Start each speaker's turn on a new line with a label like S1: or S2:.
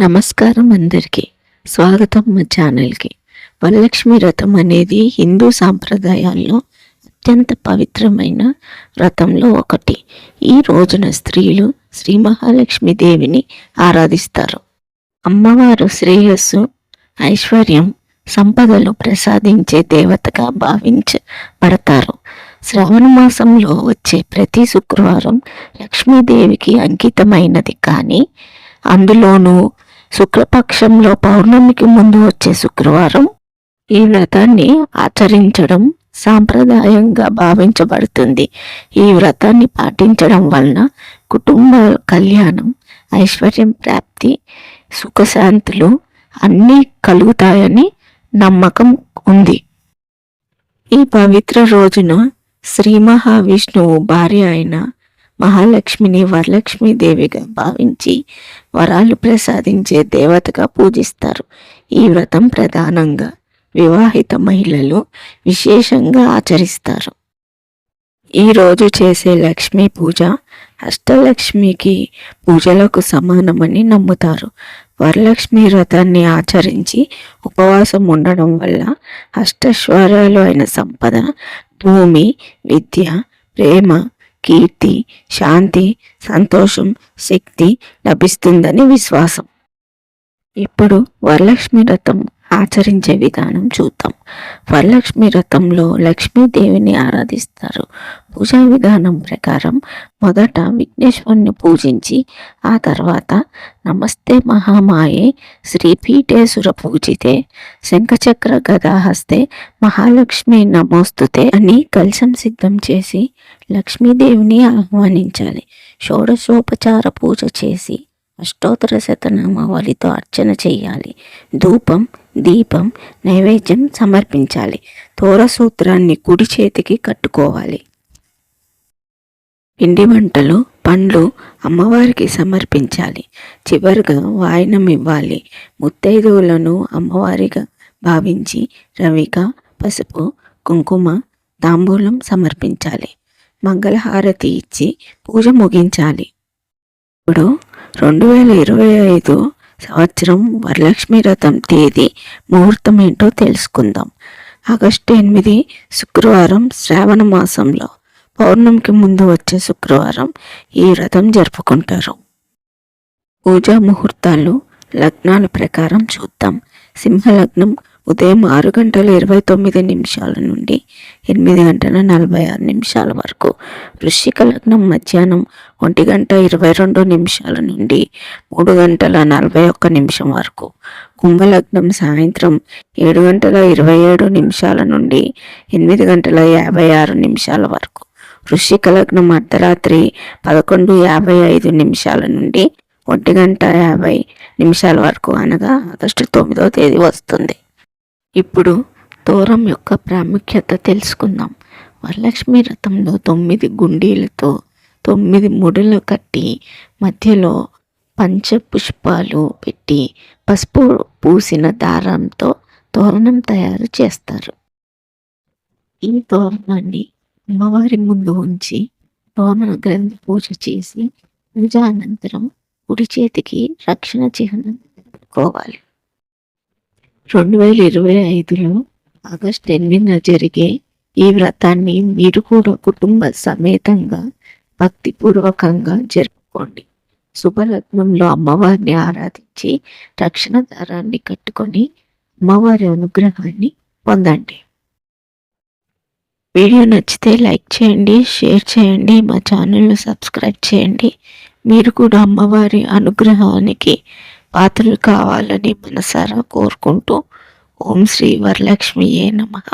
S1: నమస్కారం అందరికీ. స్వాగతం మా ఛానల్కి. వరలక్ష్మి వ్రతం అనేది హిందూ సాంప్రదాయాల్లో అత్యంత పవిత్రమైన వ్రతంలో ఒకటి. ఈ రోజున స్త్రీలు శ్రీ మహాలక్ష్మి దేవిని ఆరాధిస్తారు. అమ్మవారు శ్రేయస్సు ఐశ్వర్యం సంపదలు ప్రసాదించే దేవతగా భావించబడతారు. శ్రావణ మాసంలో వచ్చే ప్రతి శుక్రవారం లక్ష్మీదేవికి అంకితమైనది కానీ అందులోనూ శుక్లపక్షంలో పౌర్ణమికి ముందు వచ్చే శుక్రవారం ఈ వ్రతాన్ని ఆచరించడం సాంప్రదాయంగా భావించబడుతుంది. ఈ వ్రతాన్ని పాటించడం వలన కుటుంబ కళ్యాణం ఐశ్వర్యం ప్రాప్తి సుఖశాంతులు అన్నీ కలుగుతాయని నమ్మకం ఉంది. ఈ పవిత్ర రోజున శ్రీ మహావిష్ణువు భార్య అయిన మహాలక్ష్మిని వరలక్ష్మి దేవిగా భావించి వరాలు ప్రసాదించే దేవతగా పూజిస్తారు. ఈ వ్రతం ప్రధానంగా వివాహిత మహిళలు విశేషంగా ఆచరిస్తారు. ఈరోజు చేసే లక్ష్మీ పూజ అష్టలక్ష్మికి పూజలకు సమానమని నమ్ముతారు. వరలక్ష్మి వ్రతాన్ని ఆచరించి ఉపవాసం ఉండడం వల్ల అష్టశ్వరాలు అయిన సంపద భూమి విద్య ప్రేమ కీర్తి శాంతి సంతోషం శక్తి లభిస్తుందని విశ్వాసం. ఇప్పుడు వరలక్ష్మి వ్రతం ఆచరించే విధానం చూద్దాం. వరలక్ష్మి వ్రతంలో లక్ష్మీదేవిని ఆరాధిస్తారు. పూజా విధానం ప్రకారం మొదట విఘ్నేశ్వరుని పూజించి ఆ తర్వాత నమస్తే మహామాయే శ్రీపీఠేశ్వర పూజితే శంఖచక్ర గదాహస్తే మహాలక్ష్మి నమోస్తుతే అని కలశం సిద్ధం చేసి లక్ష్మీదేవిని ఆహ్వానించాలి. షోడశోపచార పూజ చేసి అష్టోత్తర శతనామావళితో అర్చన చేయాలి. ధూపం దీపం నైవేద్యం సమర్పించాలి. తోరసూత్రాన్ని కుడి చేతికి కట్టుకోవాలి. పిండి వంటలు పండ్లు అమ్మవారికి సమర్పించాలి. చివరిగా వాయనం ఇవ్వాలి. ముత్తైదువులను అమ్మవారిగా భావించి రవిక పసుపు కుంకుమ తాంబూలం సమర్పించాలి. మంగళహారతి ఇచ్చి పూజ ముగించాలి. ఇప్పుడు రెండు వేల ఇరవై ఐదు సంవత్సరం వరలక్ష్మి రథం తేదీ ముహూర్తం ఏంటో తెలుసుకుందాం. ఆగస్టు ఎనిమిది శుక్రవారం శ్రావణ మాసంలో పౌర్ణమికి ముందు వచ్చే శుక్రవారం ఈ వ్రతం జరుపుకుంటారు. పూజా ముహూర్తాలు లగ్నాల ప్రకారం చూద్దాం. సింహలగ్నం ఉదయం ఆరు గంటల ఇరవై తొమ్మిది నిమిషాల నుండి ఎనిమిది గంటల నలభై ఆరు నిమిషాల వరకు వృశ్చిక లగ్నం మధ్యాహ్నం ఒంటి గంట ఇరవై రెండు నిమిషాల నుండి మూడు గంటల నలభై ఒక్క నిమిషం వరకు. కుంభలగ్నం సాయంత్రం ఏడు గంటల ఇరవై ఏడు నిమిషాల నుండి ఎనిమిది గంటల యాభై ఆరు నిమిషాల వరకు. వృశ్చిక లగ్నం అర్ధరాత్రి పదకొండు యాభై ఐదు నిమిషాల నుండి ఒంటి గంట యాభై నిమిషాల వరకు అనగా ఆగస్టు తొమ్మిదవ తేదీ వస్తుంది. ఇప్పుడు తోరం యొక్క ప్రాముఖ్యత తెలుసుకుందాం. వరలక్ష్మి రథంలో తొమ్మిది గుండీలతో తొమ్మిది ముడులు కట్టి మధ్యలో పంచ పుష్పాలు పెట్టి పసుపు పూసిన దారంతో తోరణం తయారు చేస్తారు. ఈ తోరణాన్ని అమ్మవారి ముందు ఉంచి తోరణ గ్రంథి పూజ చేసి పూజ అనంతరం కుడి చేతికి రక్షణ చిహ్నం పెట్టుకోవాలి. రెండు వేల ఇరవై ఐదులో ఆగస్ట్ ఎనిమిదిన జరిగే ఈ వ్రతాన్ని మీరు కూడా కుటుంబ సమేతంగా భక్తిపూర్వకంగా జరుపుకోండి. శుభలగ్నంలో అమ్మవారిని ఆరాధించి రక్షణ దారాన్ని కట్టుకొని అమ్మవారి అనుగ్రహాన్ని పొందండి. వీడియో నచ్చితే లైక్ చేయండి షేర్ చేయండి మా ఛానల్ను సబ్స్క్రైబ్ చేయండి. మీరు కూడా అమ్మవారి అనుగ్రహానికి పాత్రలు కావాలని మనసారా కోరుకుంటూ ఓం శ్రీ వరలక్ష్మియే నమః.